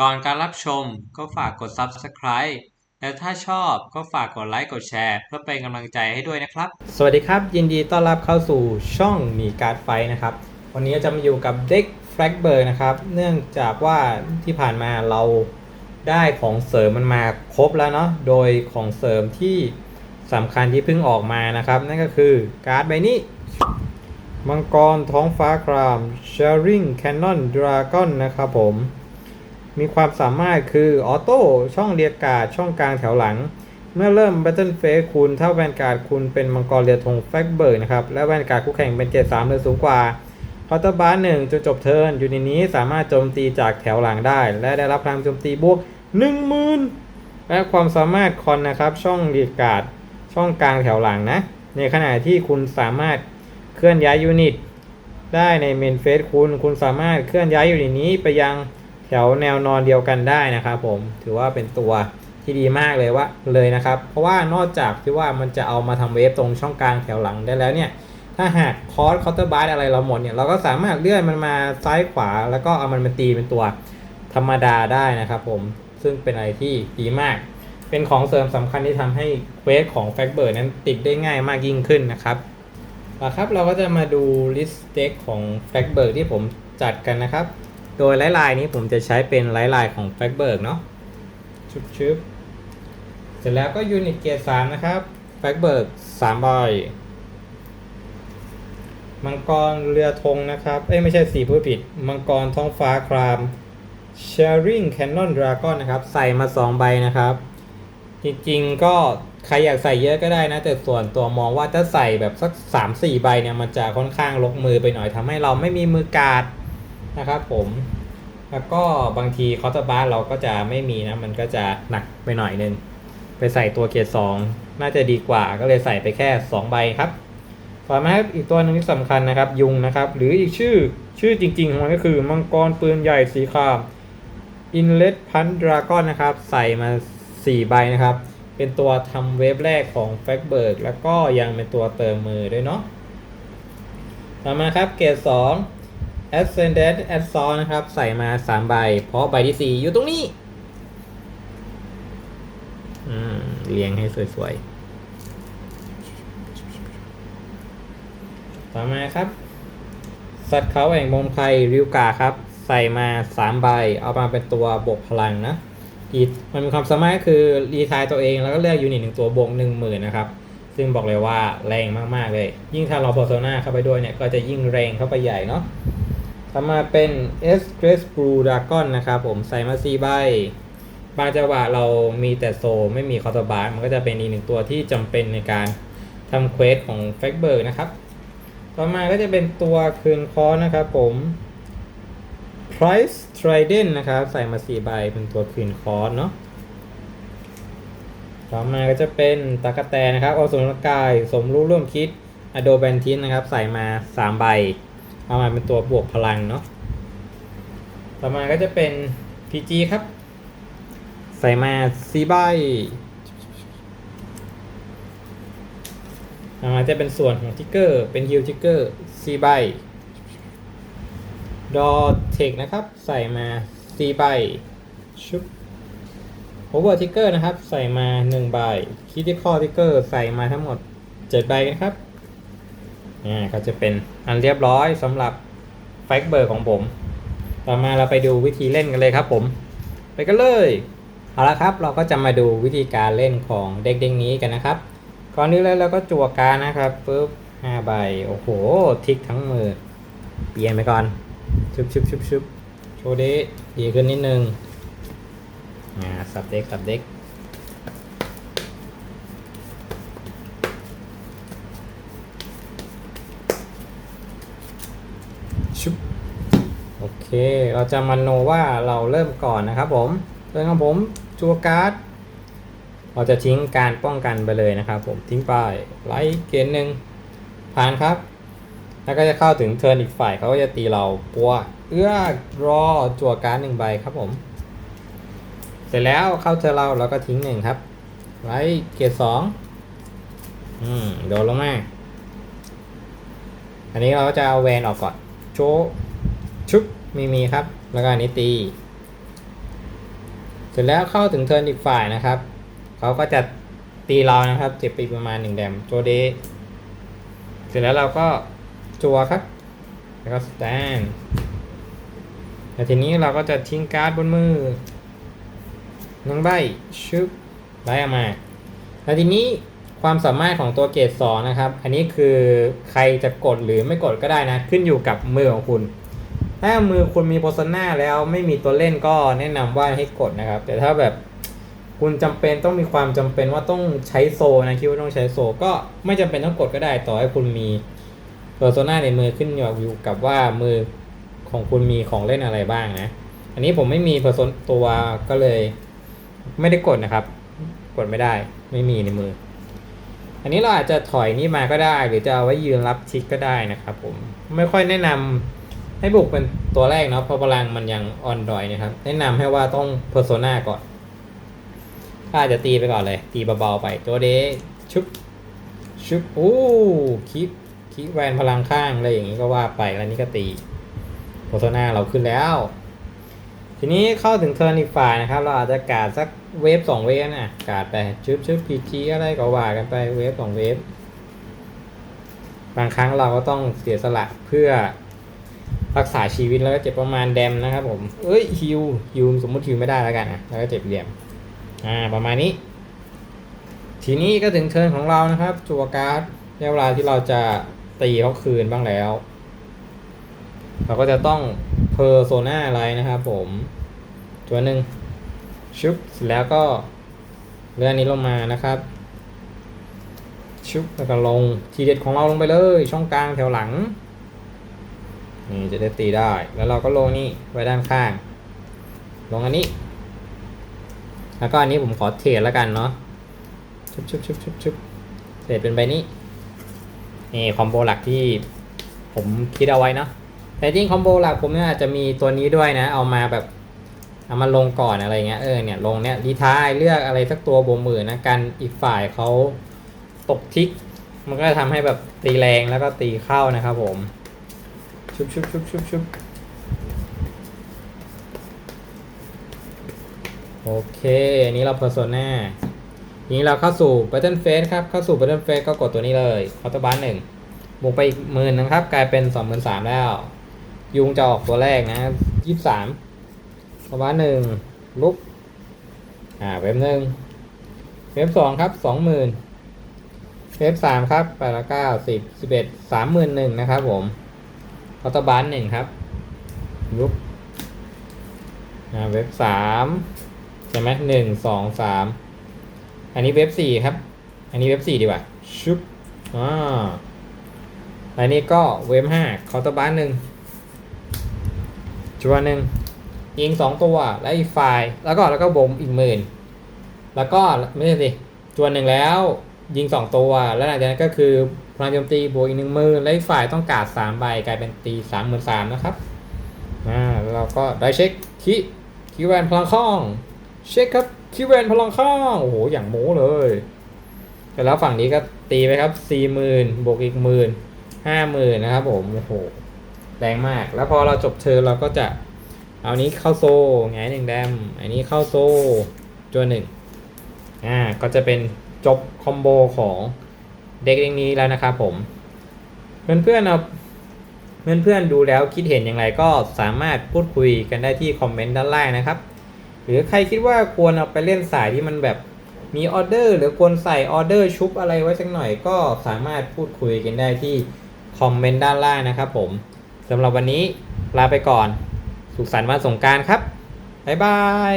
ก่อนการรับชมก็ฝากกด Subscribe และถ้าชอบก็ฝากกดไลค์กดแชร์ เพื่อเป็นกำลังใจให้ด้วยนะครับ สวัสดีครับ ยินดีต้อนรับเข้าสู่ช่องมีการ์ดไฟนะครับ วันนี้จะมาอยู่กับเด็กแฟลกเบอร์นะครับ เนื่องจากว่าที่ผ่านมาเราได้ของเสริมมันมาครบแล้วเนาะโดยของเสริมที่สำคัญที่เพิ่งออกมานะครับ นั่นก็คือการ์ดใบนี้มังกรท้องฟ้าคราม Sharing Cannon Dragon นะครับผม มีความสามารถคือออโต้ช่องเรียกการ์ดช่องกลางแถวหลัง เมื่อเริ่ม Battle Phase คุณถ้าแวนการ์ดคุณเป็นมังกรเรือธงแฟกเบิร์กนะครับ และแวนการ์ดคู่แข่งเป็นเกรดสามหรือสูงกว่าคอร์ตบาร์หนึ่งจนจบเทิร์นอยู่ในนี้สามารถโจมตีจากแถวหลังได้ และได้รับพลังโจมตีบวก1 0,000และความสามารถคอนนะครับช่องเรียกการ์ดช่องกลางแถวหลังนะ ในขณะที่คุณสามารถเคลื่อนย้ายยูนิตได้ในเมนเฟสคุณ คุณสามารถเคลื่อนย้ายยูนิตนี้ไปยัง ถวแนวนอนเดียวกันได้นะครับผมถือว่าเป็นตัวที่ดีมากเลยว่าเลยนะครับ เพราะว่านอกจากที่ว่ามันจะเอามาทำเวฟตรงช่องกลางแถวหลังได้แล้วเนี่ย ถ้าหากคอร์สเคาน์เตอร์บาร์อะไรเราหมดเนี่ย เราก็สามารถเลื่อนมันมาซ้ายขวา แล้วก็เอามันมาตีเป็นตัวธรรมดาได้นะครับผม ซึ่งเป็นอะไรที่ดีมาก เป็นของเสริมสำคัญที่ทำให้เวสของแฟกเบิร์ดนั้นติดได้ง่ายมากยิ่งขึ้นนะครับเอาครับ เราก็จะมาดูลิสต์เด็กของแฟกเบิร์กที่ผมจัดกันนะครับ โดยไลน์ไลน์นี้ผมจะใช้เป็นไลน์ไลน์ของแฟกเบิร์กเนาะชุบชุบเสร็จแล้วก็ยูนิตเกียร์สามนะครับแฟกเบิร์กสามใบมังกรเรือธงนะครับ เอ้ยไม่ใช่สีพูดผิด มังกรท้องฟ้าคราม Sharing Cannon Dragon นะครับ ใส่มา 2 ใบนะครับ จริงๆก็ใครอยากใส่เยอะก็ได้นะ แต่ส่วนตัวมองว่าถ้าใส่แบบสัก 3-4 ใบเนี่ย มันจะค่อนข้างลกมือไปหน่อยทำให้เราไม่มีมือกาด นะครับผมแล้วก็บางทีคอร์ตบาร์เราก็จะไม่มีนะ มันก็จะหนักไปหน่อยนึง ไปใส่ตัวเกียร์สองน่าจะดีกว่าก็เลยใส่ไปแค่ 2 ใบครับต่อมาครับอีกตัวหนึ่งที่สำคัญนะครับ ยุงนะครับ หรืออีกชื่อชื่อจริง ๆ ของมันก็คือ มังกรปืนใหญ่สีคราม Inlet Punch Dragon นะครับ ใส่มา 4 ใบนะครับ เป็นตัวทำเวฟแรกของ f a c b e r g แล้วก็ยังเป็นตัวเติมมือด้วยเนาะต่อมาครับเกรด2 Ascendant a d s o n นะครับ ใส่มา 3 ใบ เพราะใบที่ 4 อยู่ตรงนี้เรียงให้สวยๆ ต่อมาครับ สัตว์เขาแห่งมงไพรริวกาครับ ใส่มา 3 ใบ เอามาเป็นตัวบวกพลังนะมันมีความสามารถก็คือ รีทายตัวเองแล้วก็เลือกยูนิตหนึ่งตัวบวกหนึ่งหมื่นนะครับ ซึ่งบอกเลยว่าแรงมาก ๆ เลย ยิ่งถ้าเราโพโซนาเข้าไปด้วยเนี่ย ก็จะยิ่งแรงเข้าไปใหญ่เนาะ ต่อมาเป็น S Grace Blue Dragon นะครับผมใส่มา4ใบบางจังหวะเรามีแต่โซไม่มีคอร์ตบาร์มันก็จะเป็นอีกหนึ่งตัวที่จำเป็นในการทำเควสของแฟกเบิร์กนะครับ ต่อมาก็จะเป็นตัวคืนคอนะครับผม Price Trident นะครับ ใส่มา 4 ใบเป็นตัวคืนคอสเนาะต่อมาก็จะเป็นตากแตนะครับเอาสมรกาย สมรู้ร่วมคิดอโดแบนทินนะครับ ใส่มา 3 ใบ เอามาเป็นตัวบวกพลังเนาะต่อมาก็จะเป็น PG ครับ ใส่มา4ใบต่อมาจะเป็นส่วนของทิกเกอร์ เป็นฮิลทิกเกอร์4ใบดอเทคนะครับ ใส่มา4ใบชุบโอเวอร์ทิกเกอร์นะครับ ใส่มา1ใบคิติคอทิกเกอร์ ใส่มาทั้งหมด7ใบนะครับ นี่ก็จะเป็นอันเรียบร้อยสำหรับไฟเบอร์ของผม ต่อมาเราไปดูวิธีเล่นกันเลยครับผม ไปกันเลยเอาละครับเราก็จะมาดูวิธีการเล่นของเด็กเด็กนี้กันนะครับก่อนนี้เลยเราก็จั่วการนะครับปุ๊บ5ใบโอ้โหทิกทั้งมือ เปลี่ยนไปก่อนชุบชุบชุบชุบโชว์ดีดีขึ้นนิดนึงอ่าสับเด็กสับเด็ก ชุบโอเค เราจะมาโนว่าเราเริ่มก่อนนะครับผมเริ่มของผมจัวการ์ดเราจะทิ้งการป้องกันไปเลยนะครับผมทิ้งไปไลท์เกณฑ์หนึ่งผ่านครับ แล้วก็จะเข้าถึงเทิร์นอีกฝ่ายเขาก็จะตีเราปัวเอื้อรอจั่วการ์ดหนึ่งใบครับผม เสร็จแล้วเข้าเทิร์นเราเราก็ทิ้งหนึ่งครับไว้เกียร์สองอืมโดนแลงมาอันนี้เราก็จะเอาแวนออกก่อน โชชุบมีมีครับ แล้วก็อันนี้ตี เสร็จแล้วเข้าถึงเทิร์นอีกฝ่ายนะครับ เขาก็จะตีเรานะครับ เจ็บไปอีกประมาณหนึ่งแดมโจเด เสร็จแล้วเราก็จัวครับ แล้วก็สแตนแต่ทีนี้เราก็จะทิ้งการ์ดบนมือนึ่งใบชึบไล่ออกมา แล้วทีนี้ ความสามารถของตัวเกรดสองนะครับ อันนี้คือใครจะกดหรือไม่กดก็ได้นะ ขึ้นอยู่กับมือของคุณ ถ้ามือคุณมีโพสนาแล้วไม่มีตัวเล่นก็แนะนำว่าให้กดนะครับ แต่ถ้าแบบคุณจำเป็นต้องมีความจำเป็นว่าต้องใช้โซนะคิดว่าต้องใช้โซ ก็ไม่จำเป็นต้องกดก็ได้ต่อให้คุณมีเพอร์โซนาในมือขึ้นอยู่กับว่ามือของคุณมีของเล่นอะไรบ้างนะ อันนี้ผมไม่มีเพอร์โซนตัวก็เลย ไม่ได้กดนะครับ กดไม่ได้ ไม่มีในมือ อันนี้เราอาจจะถอยนี่มาก็ได้ หรือจะเอาไว้ยืนรับทิกก็ได้นะครับผมไม่ค่อยแนะนำให้บุกเป็นตัวแรกเนาะเพราะพลังมันยังออนดอยนะครับแนะนำให้ว่าต้องเพอร์โซนาก่อนถ้าอาจจะตีไปก่อนเลย ตีเบาๆไปตัวเดชุบชุบโอ้คิปคิปแวนพลังข้างอะไรอย่างนี้ก็ว่าไปแล้วนี่ก็ตีโพโซนาเราขึ้นแล้ว ทีนี้เข้าถึงเทิร์นอีกฝ่ายนะครับ เราอาจจะกาดสักเวฟสองเวฟนะกาดไปชุบชุบพีจีอะไรก็ว่ากันไปเวฟสองเวฟบางครั้งเราก็ต้องเสียสละเพื่อรักษาชีวิตแล้วก็เจ็บประมาณแดมนะครับผม เอ้ยฮิวฮิวสมมติฮิวไม่ได้แล้วกันนะแล้วก็เจ็บเหลี่ยมอ่าประมาณนี้ ทีนี้ก็ถึงเทิร์นของเรานะครับจัวการ์ดในเวลาที่เราจะตีเขาคืนบ้างแล้ว เราก็จะต้อง อร์โซนาอะไรนะครับผมตัวหนึ่งชุบแล้วก็เลื่อนนี้ลงมานะครับ ชุบแล้วก็ลงทีเด็ดของเราลงไปเลย ช่องกลางแถวหลัง นี่จะได้ตีได้ แล้วเราก็ลงนี่ไว้ด้านข้าง ลงอันนี้ แล้วก็อันนี้ผมขอเทรดแล้วกันเนาะชุบชุบชุบชุบชุบเทรดเป็นใบนี้ นี่คอมโบหลักที่ผมคิดเอาไว้เนาะ แต่จริงคอมโบหลักผมเนี่ยอาจจะมีตัวนี้ด้วยนะ เอามาแบบเอามาลงก่อนอะไรเงี้ยเออเนี่ยลงเนี่ยรีท้ายเลือกอะไรสักตัวบวกหมื่นะกันอีกฝ่ายเขาตกทิก มันก็จะทำให้แบบตีแรงแล้วก็ตีเข้านะครับผม ชุบชุบชุบชุบชุบโอเค อันนี้เราเพอร์โซนาทีนี้เราเข้าสู่ Battle Phase ครับ เข้าสู่ Battle Phase ก็กดตัวนี้เลยคอร์ตบาร์หนึ่งบวกไปอีกหมื่นนะครับ กลายเป็นสองหมื่นสามแล้ว ยุงจะออกตัวแรกนะยี่สามคอร์ตบาร์หนึ่งลุก อ่า เว็บหนึ่งเว็บสองครับสองหมื่นเว็บสามครับแปดละเก้าสิบสิบเอ็ดสามหมื่นหนึ่งนะครับ ผมคอร์ตบาร์หนึ่งครับ ลุก อ่า เว็บสามใช่ไหมหนึ่งสองสามอันนี้เว็บสี่ครับ อันนี้เว็บสี่ดีกว่า ชุบอ่าอันนี้ก็เว็บห้าคาน์เตอร์บาร์หนึ่ง จัวหนึ่งยิงสองตัวแล้วอีกฝ่าย แล้วก็แล้วก็บ่มอีกหมื่นแล้วก็ไม่ใช่สิจวนหนึ่งแล้ว ยิงสองตัว แล้วหลังจากนั้นก็คือพลังโจมตีบวกอีกหนึ่งหมื่นแล้วอีกฝ่ายต้องการดสามใบกลายเป็นตีสามหมื่นสามนะครับอ่าแล้วเราก็ได้เช็คคิคิแวนพลังข้องเช็คครับคิวแวนพลังข้างโอ้โหอย่างโม้เลยแต่แล้วฝั่งนี้ก็ตีไปครับสี่หมื่นบวกอีกหมื่นห้าหมื่นนะครับผมโอ้โห แรงมาก แล้วพอเราจบเทิร์นเราก็จะเอานี้เข้าโซ่ไงหนึ่งแดม อันนี้เข้าโซ่จวนหนึ่งอ่าก็จะเป็นจบคอมโบของเด็กเองนี้แล้วนะครับผม เพื่อนๆเอาเพื่อนๆดูแล้วคิดเห็นอย่างไรก็สามารถพูดคุยกันได้ที่คอมเมนต์ด้านล่างนะครับ หรือใครคิดว่าควรเอาไปเล่นสายที่มันแบบมีออเดอร์หรือควรใส่ออเดอร์ชุบอะไรไว้สักหน่อยก็สามารถพูดคุยกันได้ที่คอมเมนต์ด้านล่างนะครับผม สำหรับวันนี้ลาไปก่อน สุขสันต์วันสงการครับ บ๊ายบาย